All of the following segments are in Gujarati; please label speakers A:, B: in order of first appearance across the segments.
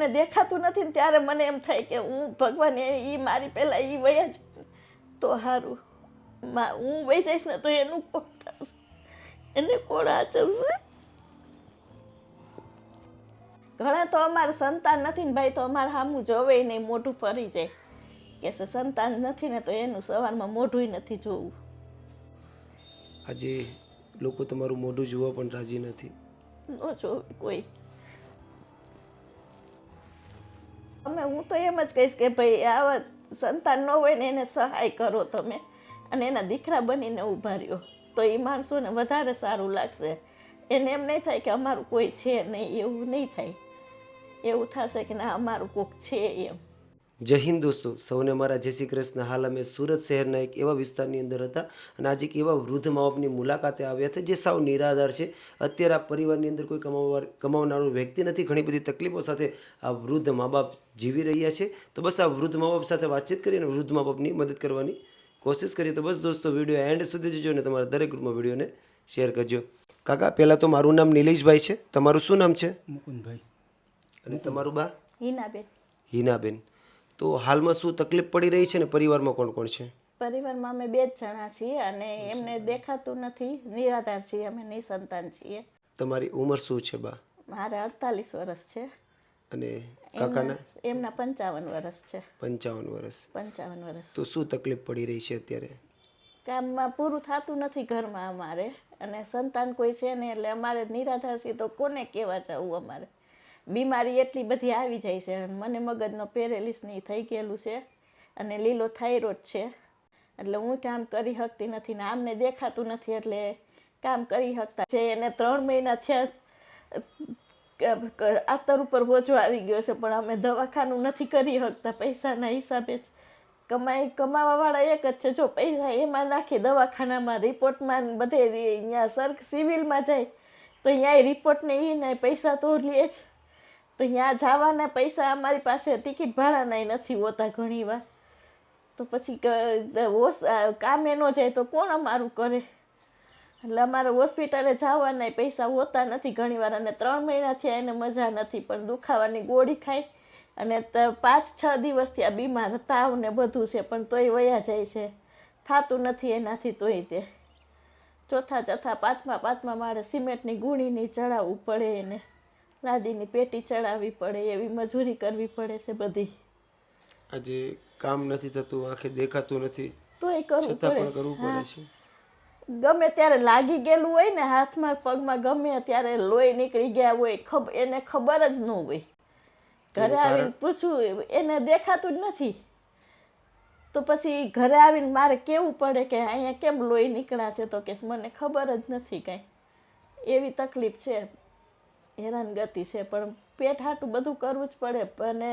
A: અમને દેખાતું નથી ને ત્યારે મને એમ થાય કે હું ભગવાન એ મારી પહેલાં એ વયા જ તો સારું મા હું વહી જઈશ ને તો એનું કોણ થશે? એને કોણ આચરશે? ઘણા તો અમારે સંતાન નથી ને ભાઈ તો અમારે સામું જોવે નહીં મોઢું ફરી જાય. કે સંતાન નથી ને તો એનું સવારમાં મોઢું નથી જોવું.
B: આજે લોકો તમારું મોઢું જોવા પણ રાજી નથી.
A: ન જોવે કોઈ. અમે, હું તો એમ જ કહીશ કે ભાઈ, આવા સંતાન ન હોય ને એને સહાય કરો તમે. અને એના દીકરા બનીને ઊભા રહ્યો. તો એ માણસોને વધારે સારું લાગશે. એને એમ નહીં થાય કે અમારું કોઈ છે નહીં, એવું નહીં થાય. એવું થશે કે ના, અમારું કોક છે એમ.
B: જય હિન્દ દોસ્તો સૌને મારા જય શ્રી કૃષ્ણ. હાલ અમે સુરત શહેરના એક એવા વિસ્તારની અંદર હતા અને આજે એક એવા વૃદ્ધ મા બાપની મુલાકાતે આવ્યા હતા જે સાવ નિરાધાર છે. અત્યારે આ પરિવારની અંદર કોઈ કમાવવા કમાવનારો વ્યક્તિ નથી. ઘણી બધી તકલીફો સાથે આ વૃદ્ધ મા બાપ જીવી રહ્યા છે. તો બસ આ વૃદ્ધ મા બાપ સાથે વાતચીત કરી અને વૃદ્ધ મા બાપની મદદ કરવાની કોશિશ કરીએ. તો બસ દોસ્તો વીડિયો એન્ડ સુધી જજો અને તમારા દરેક ગ્રુપમાં વિડીયોને શેર કરજો. કાકા પહેલાં તો મારું નામ નિલેશભાઈ છે. તમારું શું નામ છે?
C: મુકુંદભાઈ.
B: અને તમારું બા?
A: હિનાબેન.
B: હિનાબેન. તો હાલમાં શું તકલીફ પડી રહી છે ને પરિવારમાં કોણ કોણ છે?
A: પરિવારમાં અમે બે જ જણા છીએ અને એમને દેખાતું નથી. નિરાધાર છીએ અમે નિસંતાન છીએ.
B: તમારી ઉંમર શું છે બા?
A: મારે અડતાલીસ વર્ષ છે.
B: અને કાકાના?
A: એમના પંચાવન વર્ષ છે.
B: પંચાવન વર્ષ.
A: પંચાવન વર્ષ.
B: તો શું તકલીફ પડી રહી છે અત્યારે?
A: કામમાં પૂરું થતું નથી ઘરમાં અમારે. અને સંતાન કોઈ છે ને એટલે અમારે નિરાધાર છીએ તો કોને કહેવા જવું અમારે? બીમારી એટલી બધી આવી જાય છે. મને મગજનો પેરેલિસની થઈ ગયેલું છે અને લીલો થાઇરોઇડ છે. એટલે હું કામ કરી શકતી નથી ને આમને દેખાતું નથી એટલે કામ કરી શકતા છે. એને ત્રણ મહિના થયા આતર ઉપર બોજો આવી ગયો છે, પણ અમે દવાખાનું નથી કરી શકતા પૈસાના હિસાબે જ કમાઈ કમાવાવાળા એક જ છે. જો પૈસા એમાં નાખી દવાખાનામાં, રિપોર્ટમાં બધે અહીંયા સર સિવિલમાં જાય, તો અહીંયા રિપોર્ટને એ ને પૈસા તો લે જ. તો ત્યાં જવાના પૈસા અમારી પાસે ટિકિટ ભાડાના નથી હોતા ઘણીવાર. તો પછી કામે ન જાય તો કોણ અમારું કરે? એટલે અમારે હોસ્પિટલે જવાના પૈસા હોતા નથી ઘણીવાર અને ત્રણ મહિના થયા એને મજા નથી, પણ દુખાવાની ગોળી ખાય અને પાંચ, છ દિવસથી આ બીમાર તાવ ને બધું છે, પણ તોય વયા જાય છે. થતું નથી એનાથી તોય તે. ચોથા ચોથા, પાંચમા પાંચમા મારે સિમેન્ટની ગુણીની ચડાવવું પડે એને. લાદીની પેટી ચડાવવી પડે એવી મજૂરી કરવી પડે છે બધી.
B: આજે કામ નથી થતું આંખે દેખાતું નથી.
A: તોય કરવું
B: પણ
A: પડે.
B: કરવું પડે છે.
A: ગમે ત્યારે લાગી ગયેલું હોય ને હાથમાં પગમાં ગમે ત્યારે લોહી નીકળી ગયા હોય એને ખબર જ ન હોય. ઘરે આવીને પૂછું એને દેખાતું જ નથી. તો પછી ઘરે આવીને મારે કેવું પડે કે અહીંયા કેમ લોહી નીકળ્યા છે? તો કે મને ખબર જ નથી કાંઈ. એવી તકલીફ છે. હેરાનગતિ છે પણ પેટ હાટું બધું કરવું જ પડે અને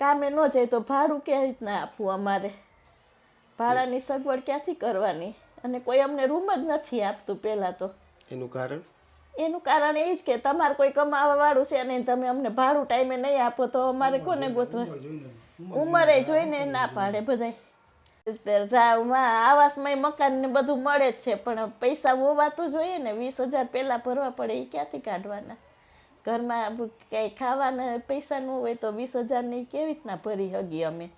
A: કામે ન જાય તો ભાડું કેવી રીતના આપવું અમારે? ભાડાની સગવડ ક્યાંથી કરવાની? અને કોઈ અમને રૂમ જ નથી આપતું પહેલાં તો.
B: એનું કારણ?
A: એનું કારણ એ જ કે તમારે કોઈ કમાવા વાળું છે નહીં તમે અમને ભાડું ટાઈમે નહીં આપો તો અમારે કોને ગોતવા? ઉંમરે જોઈને ના પાડે બધાય. આવાસમાં મકાન ને બધું મળે જ છે પણ પૈસા હોવા તો જોઈએ ને વીસ હજાર પહેલાં ભરવા પડે એ ક્યાંથી કાઢવાના? ઘરમાં કંઈ ખાવાના પૈસા ન હોય તો વીસ હજારની કેવી રીતના ભરી હગી અમે?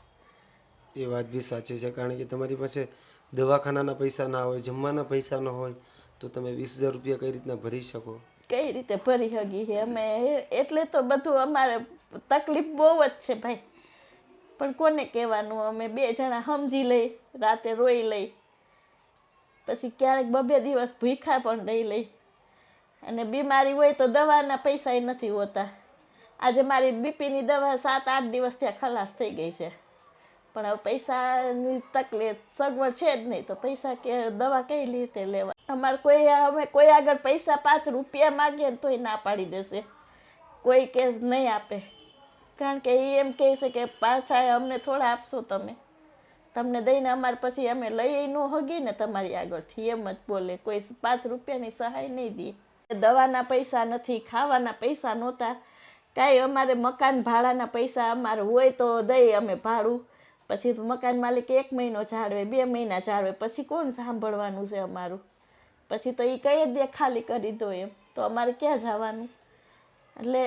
B: એ વાત બી સાચી છે. કારણ કે તમારી પાસે દવાખાનાના પૈસા ના હોય જમવાના પૈસા ન હોય તો તમે વીસ હજાર રૂપિયા કઈ રીતના ભરી શકો?
A: કઈ રીતે ભરી હગી છે અમે? એટલે તો બધું અમારે તકલીફ બહુ જ છે ભાઈ. પણ કોને કહેવાનું? અમે બે જણા સમજી લઈ રાતે રોઈ લઈ. પછી ક્યારેક બબે દિવસ ભૂખા પણ રહી લઈ. અને બીમારી હોય તો દવાના પૈસા નથી હોતા. આજે મારી બીપીની દવા સાત આઠ દિવસ ત્યાં ખલાસ થઈ ગઈ છે. પણ હવે પૈસાની તકલીફ, સગવડ છે જ નહીં તો પૈસા કે, દવા કઈ રીતે લેવા? અમારે કોઈ, અમે કોઈ આગળ પૈસા પાંચ રૂપિયા માગીએ ને તોય ના પાડી દેશે. કોઈ કેસ નહીં આપે. કારણ કે એ એમ કહે છે કે પાછા અમને થોડા આપશો તમે. તમને દઈને અમારે પછી અમે લઈ ન હગી ને તમારી આગળથી એમ જ બોલે. કોઈ પાંચ રૂપિયાની સહાય નહીં દે. દવાના પૈસા નથી, ખાવાના પૈસા નહોતા. કાંઈ અમારે મકાન ભાડાના પૈસા અમારે હોય તો દઈએ અમે ભાડું. પછી મકાન માલિક એક મહિનો જાળવે બે મહિના જાળવે પછી કોણ સાંભળવાનું છે અમારું? પછી તો એ કઈ દે ખાલી કરી દો એમ. તો અમારે ક્યાં જવાનું? એટલે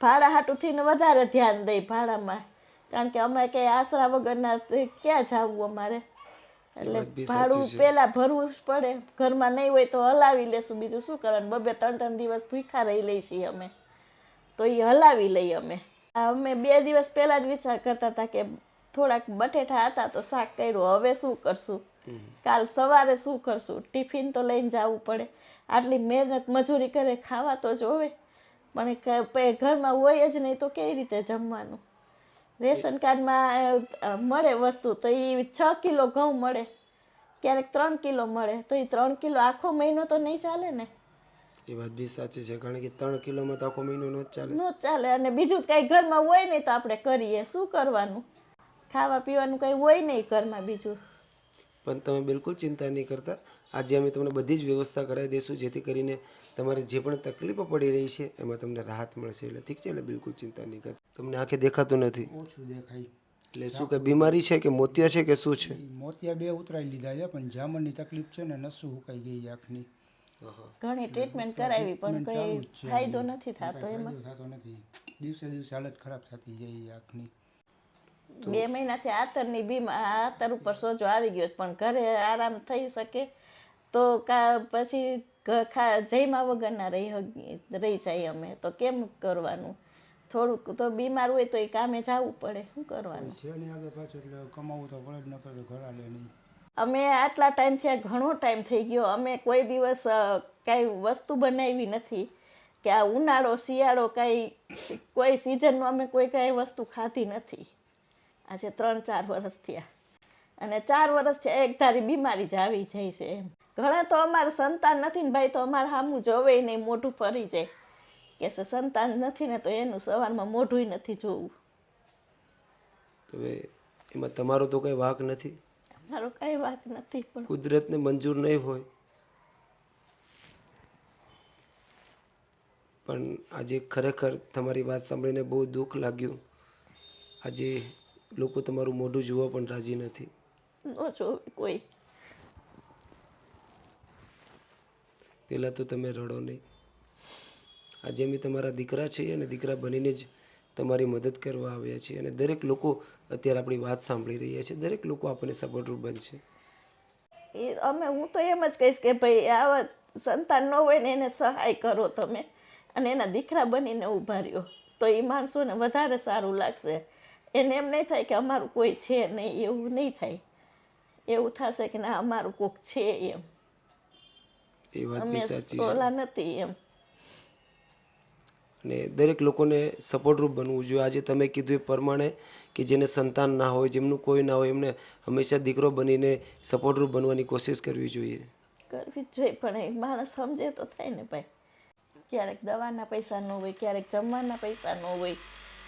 A: ભાડા હાટુંથી વધારે ધ્યાન દઈ ભાડામાં. કારણ કે અમે કંઈ આશરા વગરના ક્યાં જવું અમારે? એટલે ભાડું પેલા ભરવું જ પડે. ઘરમાં નહીં હોય તો હલાવી લેશું બીજું શું કરવાનું? બબે ત્રણ ત્રણ દિવસ ભૂખા રહી લઈ છીએ અમે. તો એ હલાવી લઈએ અમે. અમે બે દિવસ પહેલાં જ વિચાર કરતા હતા કે થોડાક બટેટા હતા તો શાક કર્યું. હવે શું કરશું? કાલ સવારે શું કરશું? ટિફિન તો લઈને જવું પડે. આટલી મહેનત મજૂરી કરે ખાવા તો જોવે. પણ ઘરમાં હોય જ નહીં તો કેવી રીતે જમવાનું? રેશન કાર્ડમાં મળે વસ્તુ તો એ છ કિલો ઘઉં મળે ક્યારેક ત્રણ કિલો મળે તો એ ત્રણ કિલો આખો મહિનો તો નહીં ચાલે ને?
B: એ વાત બી સાચી છે કારણ કે ત્રણ કિલોમાં તો આખો મહિનો ન ચાલે.
A: નો ચાલે અને બીજું કાંઈ ઘરમાં હોય નહીં તો આપણે કરીએ શું કરવાનું? ખાવા પીવાનું કંઈ હોય નહીં ઘરમાં બીજું?
B: પણ તમે બિલકુલ ચિંતા નહીં કરતા. આજે અમે તમને બધી જ વ્યવસ્થા કરાવી દઈશું જેથી કરીને તમારે જે પણ તકલીફો પડી રહી છે એમાં તમને રાહત મળશે. એટલે ઠીક છે એટલે બિલકુલ ચિંતા નહીં કરતા. તમને આંખે દેખાતું નથી?
C: ઓછું દેખાય.
B: એટલે શું કે બીમારી છે કે મોતિયા છે કે શું છે?
C: મોતિયા બે ઉતરાઈ લીધા છે પણ જામરની તકલીફ છે ને નસું ઉકાઈ ગઈ આંખની.
A: ઘણી ટ્રીટમેન્ટ કરાવી પણ કંઈ ફાયદો નથી થતો એમાં.
C: થતો નથી. દિવસે દિવસે હાલત ખરાબ થતી જાય આંખની.
A: બે મહિનાથી આતરની બીમા આતર ઉપર સોજો આવી ગયો પણ ઘરે આરામ થઈ શકે તો કા પછી જઈમા વગરના રહી રહી જાય અમે. તો કેમ કરવાનું? થોડુંક તો બીમાર હોય તો એ કામે જવું પડે. શું કરવાનું?
C: છે ને આગળ પાછું એટલે કમાવું તો પડે ન તો ઘર હાલે નહીં.
A: અમે આટલા ટાઈમ થયા ઘણો ટાઈમ થઈ ગયો. અમે કોઈ દિવસ કાંઈ વસ્તુ બનાવી નથી. કે આ ઉનાળો શિયાળો કાંઈ કોઈ સિઝનમાં અમે કોઈ કાંઈ વસ્તુ ખાધી નથી. આજે ત્રણ ચાર વર્ષ થયા. અને ચાર વર્ષ થયા એક ધારી બીમારી જ આવી જાય છે એમ. ઘણા તો અમારે સંતાન નથી ને ભાઈ તો અમારે સામું જોવે નહીં મોઢું ફરી જાય. કે છે સંતાન નથી ને તો એનું સવારમાં મોઢું નથી જોવું.
B: તો હવે એમાં તમારો તો કંઈ વાંક નથી?
A: અમારો કઈ વાક નથી પણ.
B: કુદરતને મંજૂર નહીં હોય. પણ આજે ખરેખર તમારી વાત સાંભળીને બહુ દુઃખ લાગ્યું. આજે લોકો તમારું મોઢું જોવા પણ રાજી નથી.
A: ન જોવે કોઈ.
B: પહેલાં તો તમે રડો નહીં. આજે અમે તમારા દીકરા છીએ અને દીકરા બનીને જ તમારી મદદ કરવા આવ્યા છીએ અને દરેક લોકો અત્યારે આપણી વાત સાંભળી રહ્યા છે. દરેક લોકો આપણને સપોર્ટરૂપ બનશે.
A: એ અમે હું તો એમ જ કહીશ કે ભાઈ આવા સંતાન ન હોય ને એને સહાય કરો તમે. અને એના દીકરા બનીને ઊભા રહ્યો. તો એ માણસોને વધારે સારું લાગશે. એને એમ નહીં થાય કે અમારું કોઈ છે નહીં એવું નહીં થાય. એવું થશે કે ના અમારું કોક છે એમ.
B: એ વાત બી સાચી છે.
A: ઓલા નથી એમ.
B: અને દરેક લોકોને સપોર્ટરૂપ બનવું જોઈએ. આજે તમે કીધું એ પ્રમાણે કે જેને સંતાન ના હોય જેમનું કોઈ ના હોય એમને હંમેશા દીકરો બનીને સપોર્ટરૂપ બનવાની કોશિશ કરવી જોઈએ.
A: કરવી જોઈએ પણ એ માણસ સમજે તો થાય ને ભાઈ. ક્યારેક દવાના પૈસા ન હોય ક્યારેક જમવાના પૈસા ન હોય.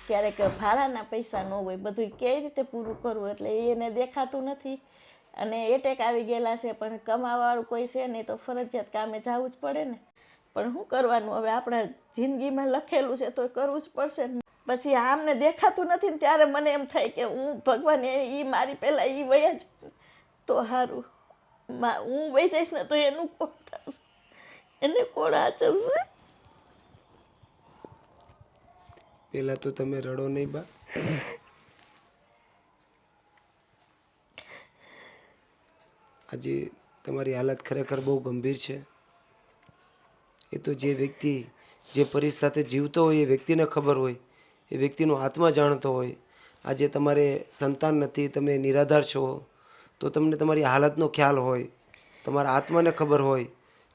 A: ક્યારેક ભાડાના પૈસા ન હોય બધું કેવી રીતે પૂરું કરવું? એટલે એને દેખાતું નથી. અને એટેક આવી ગયેલા છે, પણ કમાવાવાળું કોઈ છે નહીં, તો ફરજિયાત કામે જવું જ પડે ને. પણ શું કરવાનું? હવે આપણા જિંદગીમાં લખેલું છે, તો કરવું જ પડશે ને. પછી આમને દેખાતું નથી ને, ત્યારે મને એમ થાય કે હું ભગવાન એ મારી પહેલાં એ વયા જ. તો સારું હું વહી જઈશ ને, તો એનું કોણ થશે? એને કોણ આચરશે?
B: પહેલાં તો તમે રડો નહીં બા. આજે તમારી હાલત ખરેખર બહુ ગંભીર છે. એ તો જે વ્યક્તિ જે પરિસ્થિતિ સાથે જીવતો હોય એ વ્યક્તિને ખબર હોય, એ વ્યક્તિનો આત્મા જાણતો હોય. આજે તમારે સંતાન નથી, તમે નિરાધાર છો, તો તમને તમારી હાલતનો ખ્યાલ હોય, તમારા આત્માને ખબર હોય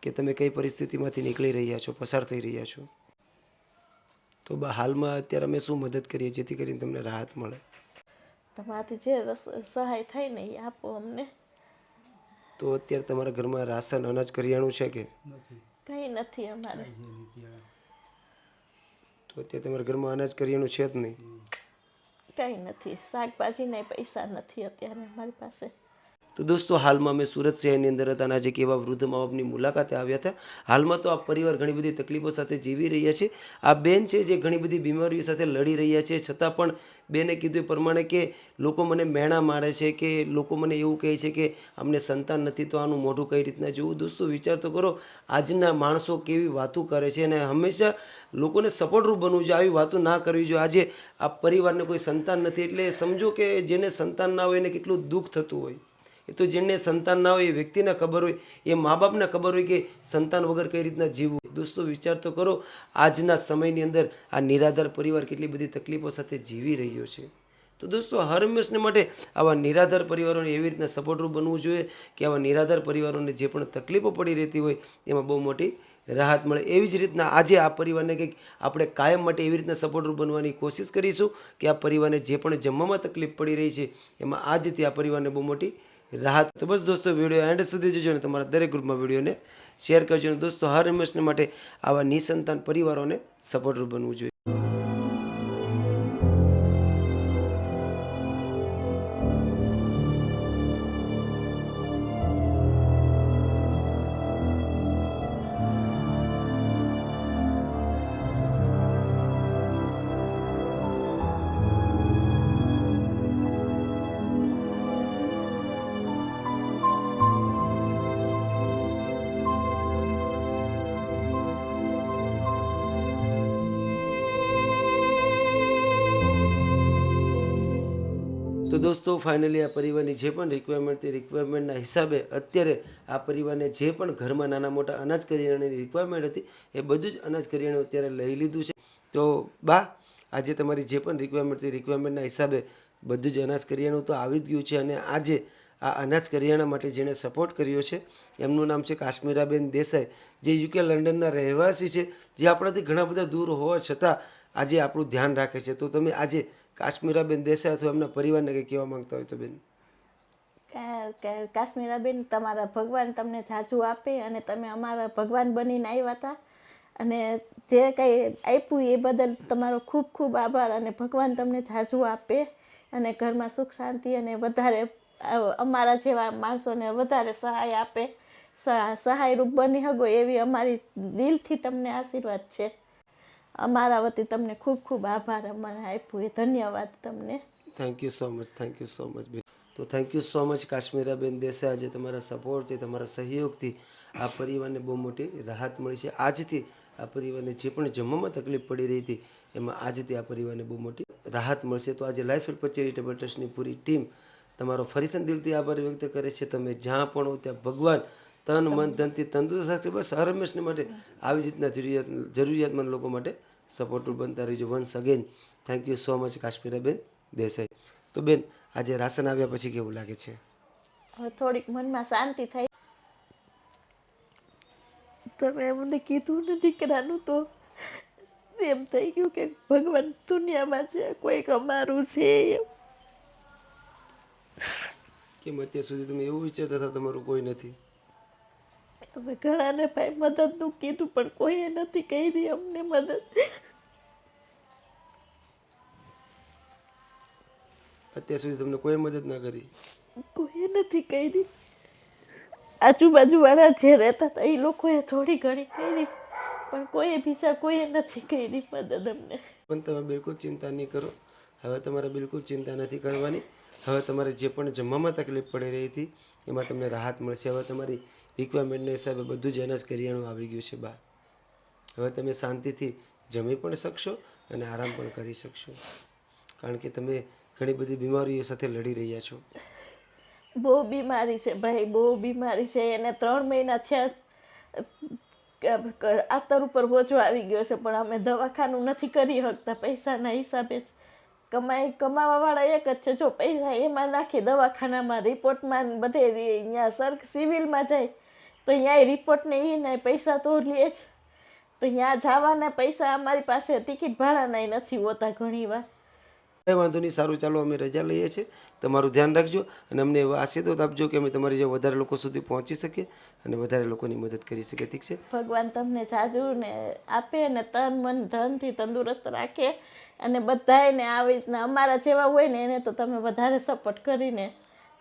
B: કે તમે કઈ પરિસ્થિતિમાંથી નીકળી રહ્યા છો, પસાર થઈ રહ્યા છો. તો હાલમાં અત્યારે અમે શું મદદ કરીએ જેથી કરીને તમને રાહત મળે?
A: તમારાથી જે રસ- સહાય થાય ને એ આપો અમને.
B: તો અત્યારે તમારા ઘરમાં રાશન અનાજ કરિયાણું છે કે?
A: કંઈ નથી અમારે.
B: તો અત્યારે તમારા ઘરમાં અનાજ કરિયાણું છે જ નહીં?
A: કંઈ નથી. શાકભાજીના પૈસા નથી અત્યારે અમારી પાસે.
B: તો દોસ્તો, હાલમાં અમે સુરત શહેરની અંદર હતા અને આજે એક વૃદ્ધ મા બાપની મુલાકાતે આવ્યા હતા. હાલમાં તો આ પરિવાર ઘણી બધી તકલીફો સાથે જીવી રહ્યા છે. આ બેન છે જે ઘણી બધી બીમારીઓ સાથે લડી રહ્યા છે, છતાં પણ બેને કીધું એ પ્રમાણે કે લોકો મને મેણા મારે છે કે લોકો મને એવું કહે છે કે અમને સંતાન નથી, તો આનું મોઢું કઈ રીતના જોવું? દોસ્તો, વિચાર તો કરો, આજના માણસો કેવી વાતો કરે છે અને હંમેશા લોકોને સપોર્ટરૂપ બનવું જોઈએ, આવી વાતો ના કરવી જોઈએ. આજે આ પરિવારને કોઈ સંતાન નથી, એટલે સમજો કે જેને સંતાન ના હોય એને કેટલું દુઃખ થતું હોય. એ તો જેને સંતાન ના હોય, એ વ્યક્તિને ખબર હોય, એ મા બાપને ખબર હોય કે સંતાન વગર કઈ રીતના જીવવું. દોસ્તો, વિચાર તો કરો, આજના સમયની અંદર આ નિરાધાર પરિવાર કેટલી બધી તકલીફો સાથે જીવી રહ્યો છે. તો દોસ્તો, હર હંમેશને માટે આવા નિરાધાર પરિવારોને એવી રીતના સપોર્ટરૂપ બનવું જોઈએ કે આવા નિરાધાર પરિવારોને જે પણ તકલીફો પડી રહેતી હોય, એમાં બહુ મોટી રાહત મળે. એવી જ રીતના આજે આ પરિવારને કંઈક આપણે કાયમ માટે એવી રીતના સપોર્ટરૂપ બનવાની કોશિશ કરીશું કે આ પરિવારને જે પણ જમવામાં તકલીફ પડી રહી છે, એમાં આજથી આ પરિવારને બહુ મોટી રાહત. તો બસ દોસ્તો વીડિયો એન્ડ સુધી જોજો ને તમારા દરેક ગ્રુપમાં વિડીયોને શેર કરજો. અને દોસ્તો, હર હંમેશને માટે આવા નિસંતાન પરિવારોને સપોર્ટરૂપ બનવું જોઈએ. તો દોસ્તો ફાઇનલી આ પરિવારની જે પણ રિક્વાયરમેન્ટ તે રિક્વાયરમેન્ટના હિસાબે અત્યારે આ પરિવારને જે પણ ઘરમાં નાના મોટા અનાજ કરિયાણાની રિક્વાયરમેન્ટ હતી, એ બધું જ અનાજ કરિયાણું અત્યારે લઈ લીધું છે. તો બા, આજે તમારી જે પણ રિક્વાયરમેન્ટ તે રિક્વાયરમેન્ટના હિસાબે બધું જ અનાજ કરિયાણું તો આવી જ ગયું છે અને આજે આ અનાજ કરિયાણા માટે જેણે સપોર્ટ કર્યો છે, એમનું નામ છે કાશ્મીરાબેન દેસાઈ, જે યુકે લંડનના રહેવાસી છે, જે આપણાથી ઘણા બધા દૂર હોવા છતાં આજે આપણું ધ્યાન રાખે છે. તો તમે આજે કાશ્મીરાબેન દેસાઈ અથવા એમના પરિવારને કંઈ કહેવા માંગતા હોય તો બેન?
A: કાશ્મીરાબેન, તમારા ભગવાન તમને જાજુ આપે અને તમે અમારા ભગવાન બનીને આવ્યા હતા. અને જે કંઈ આપ્યું એ બદલ તમારો ખૂબ ખૂબ આભાર અને ભગવાન તમને જાજુ આપે અને ઘરમાં સુખ શાંતિ અને વધારે અમારા જેવા માણસોને વધારે સહાય આપે, સહ- સહાયરૂપ બની શકો એવી અમારી દિલથી તમને આશીર્વાદ છે. અમારા વતી તમને ખૂબ ખૂબ આભાર અમારે આપ્યું એ ધન્યવાદ તમને.
B: Thank you so much thank you so much તો thank you so much Kashmiraben Desai, આજે તમારા સપોર્ટથી તમારા સહયોગથી આ પરિવારને બહુ મોટી રાહત મળી છે. આજથી આ પરિવારને જે પણ જમવામાં તકલીફ પડી રહી હતી, એમાં આજથી આ પરિવારને બહુ મોટી રાહત મળશે. તો આજે લાઈફ હેલ્પ ચેરિટેબલ ટ્રસ્ટની પૂરી ટીમ તમારો ફરીથી દિલથી આભાર વ્યક્ત કરે છે. તમે જ્યાં પણ હો ત્યાં ભગવાન તન, મન, ધનથી તંદુરસ્ત રાખશે. બસ હર હંમેશને માટે આવી રીતના જરૂરિયાત, જરૂરિયાતમંદ લોકો માટે સપોર્ટિવ બનતા રહીજો once again thank you so much Kashmiraben Desai. તો બેન, આજે રાશન આવ્યા પછી કેવું લાગે છે?
A: થોડીક મનમાં શાંતિ થઈ. તમે એમને કીધું ને દીકરાનું તો એમ થઈ ગયું કે ભગવાન દુનિયામાં છે, કોઈક અમારું છે એમ.
B: કેમ અત્યાર સુધી તમે એવું વિચારતા હતા તમારું કોઈ નથી?
A: અમે ઘણાને ભાઈ મદદનું કીધું પણ કોઈએ નથી કરી અમને મદદ.
B: અત્યાર સુધી તમને કોઈ મદદ ના કરી?
A: કોઈએ નથી કરી. આજુબાજુવાળા જે રહેતા હતા એ લોકોએ થોડી ઘણી કરી પણ કોઈએ બીજા કોઈએ નથી કરી મદદ અમને.
B: પણ તમે બિલકુલ ચિંતા નહીં કરો. હવે તમારે બિલકુલ ચિંતા નથી કરવાની. હવે તમારે જે પણ જમવામાં તકલીફ પડી રહી હતી, એમાં તમને રાહત મળશે. હવે તમારી રિક્વાયરમેન્ટના હિસાબે બધું જ અનાજ કરિયાણું આવી ગયું છે બા હવે તમે શાંતિથી જમી પણ શકશો અને આરામ પણ કરી શકશો. કારણ કે તમે ઘણી બધી બીમારીઓ સાથે લડી રહ્યા છો.
A: બહુ બીમારી છે ભાઈ, બહુ બીમારી છે. એને ત્રણ મહિના થયા આતર ઉપર બોજો આવી ગયો છે. પણ અમે દવાખાનું નથી કરી શકતા. પૈસાના હિસાબે જ કમાઈ કમાવાવાળા એક જ છે. જો પૈસા એમાં નાખી દવાખાનામાં રિપોર્ટમાં બધે અહીંયા સર સિવિલમાં જાય તો અહીંયા રિપોર્ટને એ ને પૈસા તો લે જ. તો ત્યાં જવાના પૈસા અમારી પાસે ટિકિટ ભાડાના નથી હોતા ઘણીવાર
B: કંઈ વાંધો નહીં સારું ચાલો અમે રજા લઈએ છીએ. તમારું ધ્યાન રાખજો અને અમને એવા આશીર્વાદ આપજો કે અમે તમારી જે વધારે લોકો સુધી પહોંચી શકીએ અને વધારે લોકોની મદદ કરી શકીએ ઠીક છે?
A: ભગવાન તમને જાજુ ને આપે અને તન મન ધનથી તંદુરસ્ત રાખે. અને બધાને આવી રીતના અમારા જેવા હોય ને એને તો તમે વધારે સપોર્ટ કરીને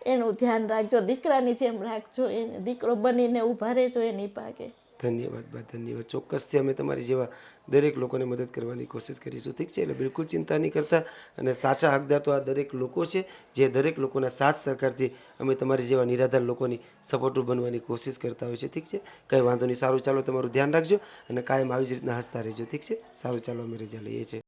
A: એનું ધ્યાન રાખજો. દીકરાની જેમ રાખજો એને. દીકરો બનીને ઊભા રહેજો એની પાકે.
B: ધન્યવાદ બા, ધન્યવાદ. ચોક્કસથી અમે તમારી જેવા દરેક લોકોને મદદ કરવાની કોશિશ કરીશું. ઠીક છે, એટલે બિલકુલ ચિંતા નહીં કરતા અને સાચા હકદાર તો આ દરેક લોકો છે, જે દરેક લોકોના સાથ સહકારથી અમે તમારી જેવા નિરાધાર લોકોની સપોર્ટર બનવાની કોશિશ કરતા હોય છે. ઠીક છે? કંઈ વાંધો નહીં. સારું, ચાલો તમારું ધ્યાન રાખજો અને કાયમ આવી જ રીતના હસતા રહેજો. ઠીક છે? સારું, ચાલો અમે રજા લઈએ છીએ.